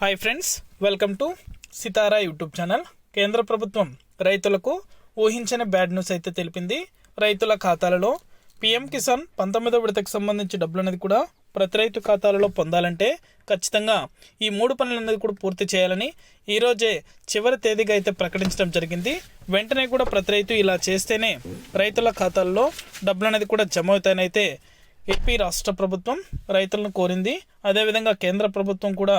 Hi friends welcome to Sitara YouTube channel కేంద్ర ప్రభుత్వం రైతులకు ఊహించని బ్యాడ్ న్యూస్ అయితే తెలిపింది. రైతుల ఖాతాలలో పిఎం కిసాన్ పంతొమ్మిదో విడతకు సంబంధించి డబ్బులు అనేది కూడా ప్రతి రైతు ఖాతాలలో పొందాలంటే ఖచ్చితంగా ఈ మూడు పనులు అనేది కూడా పూర్తి చేయాలని ఈరోజే చివరి తేదీగా అయితే ప్రకటించడం జరిగింది. వెంటనే కూడా ప్రతి రైతు ఇలా చేస్తేనే రైతుల ఖాతాల్లో డబ్బులు అనేది కూడా జమ అవుతాయని అయితే ఏపీ రాష్ట్ర ప్రభుత్వం రైతులను కోరింది. అదేవిధంగా కేంద్ర ప్రభుత్వం కూడా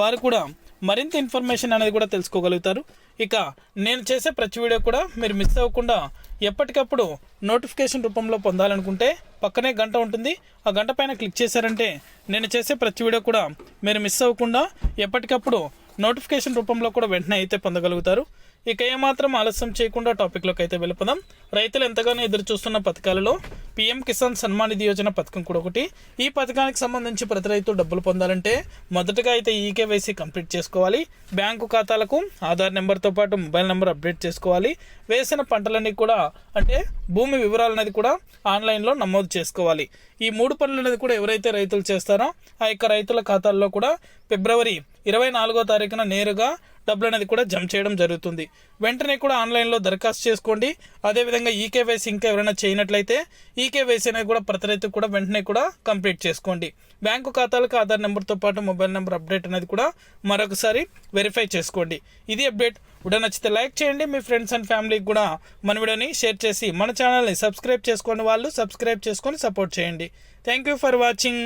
వారు కూడా మరింత ఇన్ఫర్మేషన్ అనేది కూడా తెలుసుకోగలుగుతారు. ఇక నేను చేసే ప్రతి వీడియో కూడా మీరు మిస్ అవ్వకుండా ఎప్పటికప్పుడు నోటిఫికేషన్ రూపంలో పొందాలనుకుంటే పక్కనే గంట ఉంటుంది. ఆ గంట పైన క్లిక్ చేశారంటే నేను చేసే ప్రతి వీడియో కూడా మీరు మిస్ అవ్వకుండా ఎప్పటికప్పుడు నోటిఫికేషన్ రూపంలో కూడా వెంటనే అయితే పొందగలుగుతారు. ఇక ఏమాత్రం ఆలస్యం చేయకుండా టాపిక్లోకి అయితే వెళ్ళిపోదాం. రైతులు ఎంతగానో ఎదురు చూస్తున్న పథకాలలో పీఎం కిసాన్ సన్మాన్ నిధి యోజన పథకం కూడా ఒకటి. ఈ పథకానికి సంబంధించి ప్రతి రైతు డబ్బులు పొందాలంటే మొదటగా అయితే ఈకేవైసీ కంప్లీట్ చేసుకోవాలి. బ్యాంకు ఖాతాలకు ఆధార్ నెంబర్తో పాటు మొబైల్ నెంబర్ అప్డేట్ చేసుకోవాలి. వేసిన పంటలన్నీ కూడా అంటే భూమి వివరాలు అనేది కూడా ఆన్లైన్లో నమోదు చేసుకోవాలి. ఈ మూడు పనులు అనేది కూడా ఎవరైతే రైతులు చేస్తారో ఆ యొక్క రైతుల ఖాతాల్లో కూడా ఫిబ్రవరి ఇరవై నాలుగో తారీఖున నేరుగా డబ్బులు అనేది కూడా జమ చేయడం జరుగుతుంది. వెంటనే కూడా ఆన్లైన్లో దరఖాస్తు చేసుకోండి. అదేవిధంగా ఈకేవైసీ ఇంకా ఎవరైనా చేయనట్లయితే ఈకేవైసీ అనేది కూడా ప్రతి రైతు కూడా వెంటనే కూడా కంప్లీట్ చేసుకోండి. బ్యాంకు ఖాతాలకు ఆధార్ నెంబర్తో పాటు మొబైల్ నెంబర్ అప్డేట్ అనేది కూడా మరొకసారి వెరిఫై చేసుకోండి. ఇది అప్డేట్. వీడియో నచ్చితే లైక్ చేయండి. మీ ఫ్రెండ్స్ అండ్ ఫ్యామిలీకి కూడా మన వీడియోని షేర్ చేసి మన ఛానల్ని సబ్స్క్రైబ్ చేసుకోండి వాళ్ళు సబ్స్క్రైబ్ చేసుకొని సపోర్ట్ చేయండి. Thank you for watching.